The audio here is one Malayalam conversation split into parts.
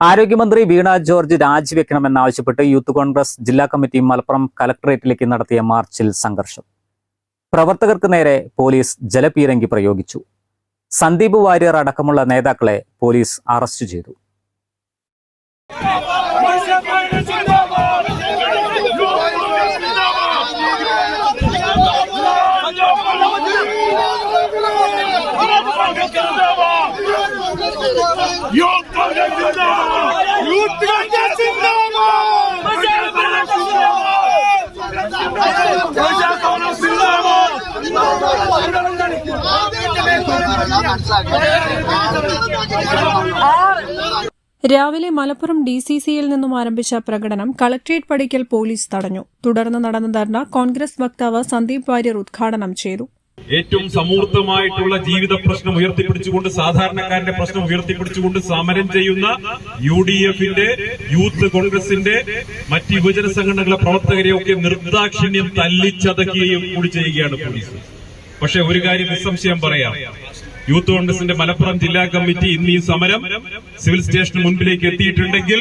ആരോഗ്യമന്ത്രി വീണ ജോർജ് രാജിവെക്കണമെന്നാവശ്യപ്പെട്ട് യൂത്ത് കോൺഗ്രസ് ജില്ലാ കമ്മിറ്റി മലപ്പുറം കലക്ടറേറ്റിലേക്ക് നടത്തിയ മാർച്ചിൽ സംഘർഷം പ്രവർത്തകർക്ക് നേരെ പോലീസ് ജലപീരങ്കി പ്രയോഗിച്ചു സന്ദീപ് വാര്യർ അടക്കമുള്ള നേതാക്കളെ പോലീസ് അറസ്റ്റ് ചെയ്തു രാവിലെ മലപ്പുറം ഡി സി സിയിൽ നിന്നും ആരംഭിച്ച പ്രകടനം കളക്ട്രേറ്റ് പടിക്കൽ പോലീസ് തടഞ്ഞു. തുടർന്ന് നടന്ന ധർണ കോൺഗ്രസ് വക്താവ് സന്ദീപ് വാര്യർ ഉദ്ഘാടനം ചെയ്തു. ഏറ്റവും സമൂർത്തമായിട്ടുള്ള ജീവിത പ്രശ്നം ഉയർത്തിപ്പിടിച്ചുകൊണ്ട് സാധാരണക്കാരന്റെ പ്രശ്നം ഉയർത്തിപ്പിടിച്ചുകൊണ്ട് സമരം ചെയ്യുന്ന യു ഡി എഫിന്റെ യൂത്ത് കോൺഗ്രസിന്റെ മറ്റ് യുവജന സംഘടനകളുടെ പ്രവർത്തകരെയൊക്കെ നിർദാക്ഷിണ്യം തല്ലിച്ചതക്കുകയും കൂടി ചെയ്യുകയാണ് പോലീസ്. പക്ഷെ ഒരു കാര്യം നിസ്സംശയം പറയാം. യൂത്ത് കോൺഗ്രസിന്റെ മലപ്പുറം ജില്ലാ കമ്മിറ്റി ഇന്ന് ഈ സമരം സിവിൽ സ്റ്റേഷന് മുൻപിലേക്ക് എത്തിയിട്ടുണ്ടെങ്കിൽ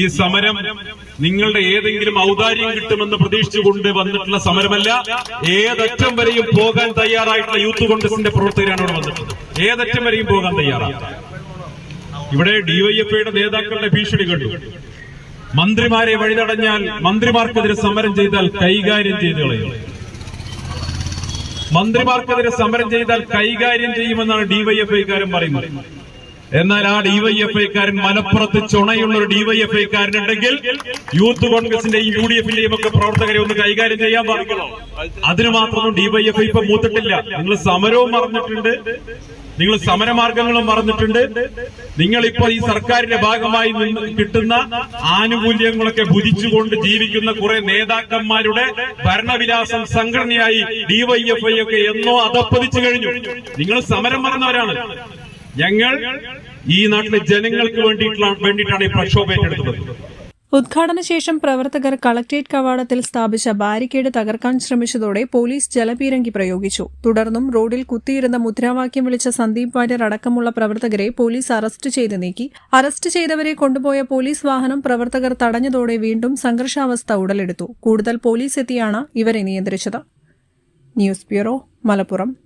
ഈ സമരം നിങ്ങളുടെ ഏതെങ്കിലും ഔദാര്യം കിട്ടുമെന്ന് പ്രതീക്ഷിച്ചുകൊണ്ട് വന്നിട്ടുള്ള സമരമല്ല. ഏതറ്റം വരെയും പോകാൻ തയ്യാറായിട്ടുള്ള യൂത്ത് കോൺഗ്രസിന്റെ പ്രവർത്തകരാണ് ഇവിടെ വന്നിട്ടുള്ളത്. ഏതറ്റം വരെയും പോകാൻ തയ്യാറാണ് ഇവിടെ ഡിവൈഎഫ്ഐയുടെ നേതാക്കളുടെ ഭീഷണി കണ്ടു. മന്ത്രിമാരെ വഴിതടഞ്ഞാൽ മന്ത്രിമാർക്കെതിരെ സമരം ചെയ്താൽ കൈകാര്യം ചെയ്ത് മന്ത്രിമാർക്കെതിരെ സമരം ചെയ്താൽ കൈകാര്യം ചെയ്യുമെന്നാണ് ഡിവൈഎഫ്ഐക്കാരും പറയുന്നത്. എന്നാൽ ആ ഡിവൈഎഫ്ഐക്കാരൻ മലപ്പുറത്ത് ചുണയുള്ള ഒരു ഡിവൈഎഫ്ഐക്കാരനുണ്ടെങ്കിൽ യൂത്ത് കോൺഗ്രസിന്റെയും യു ഡി എഫിന്റെയും ഒക്കെ പ്രവർത്തകരെ ഒന്ന് കൈകാര്യം ചെയ്യാൻ പാടിക്കണോ അതിന് മാത്രമൊന്നും ഡിവൈഎഫ്ഐ ഇപ്പൊ മൂത്തിട്ടില്ല. നിങ്ങൾ സമരവും മറന്നിട്ടുണ്ട്. നിങ്ങൾ സമരമാർഗങ്ങളും മറന്നിട്ടുണ്ട്. നിങ്ങൾ ഈ സർക്കാരിന്റെ ഭാഗമായി കിട്ടുന്ന ആനുകൂല്യങ്ങളൊക്കെ ഭുജിച്ചുകൊണ്ട് ജീവിക്കുന്ന കുറെ നേതാക്കന്മാരുടെ ഭരണവിലാസം സംഘടനയായി ഡിവൈഎഫ്ഐ ഒക്കെ എന്നോ അതപ്പതിച്ചു കഴിഞ്ഞു. നിങ്ങൾ സമരം മറന്നവരാണ്. ഞങ്ങൾ ഈ നാട്ടിലെ ജനങ്ങൾക്ക് വേണ്ടിയിട്ടുള്ള വേണ്ടിയിട്ടാണ് ഈ പ്രക്ഷോഭം ഏറ്റെടുത്തത്. ഉദ്ഘാടന ശേഷം പ്രവർത്തകർ കളക്ട്രേറ്റ് കവാടത്തിൽ സ്ഥാപിച്ച ബാരിക്കേഡ് തകർക്കാൻ ശ്രമിച്ചതോടെ പോലീസ് ജലപീരങ്കി പ്രയോഗിച്ചു. തുടർന്നും റോഡിൽ കുത്തിയിരുന്ന മുദ്രാവാക്യം വിളിച്ച സന്ദീപ് വാര്യർ അടക്കമുള്ള പ്രവർത്തകരെ പോലീസ് അറസ്റ്റ് ചെയ്ത് നീക്കി. അറസ്റ്റ് ചെയ്തവരെ കൊണ്ടുപോയ പോലീസ് വാഹനം പ്രവർത്തകർ തടഞ്ഞതോടെ വീണ്ടും സംഘർഷാവസ്ഥ ഉടലെടുത്തു. കൂടുതൽ പോലീസ് എത്തിയാണ് ഇവരെ നിയന്ത്രിച്ചത്. News bureau Malappuram.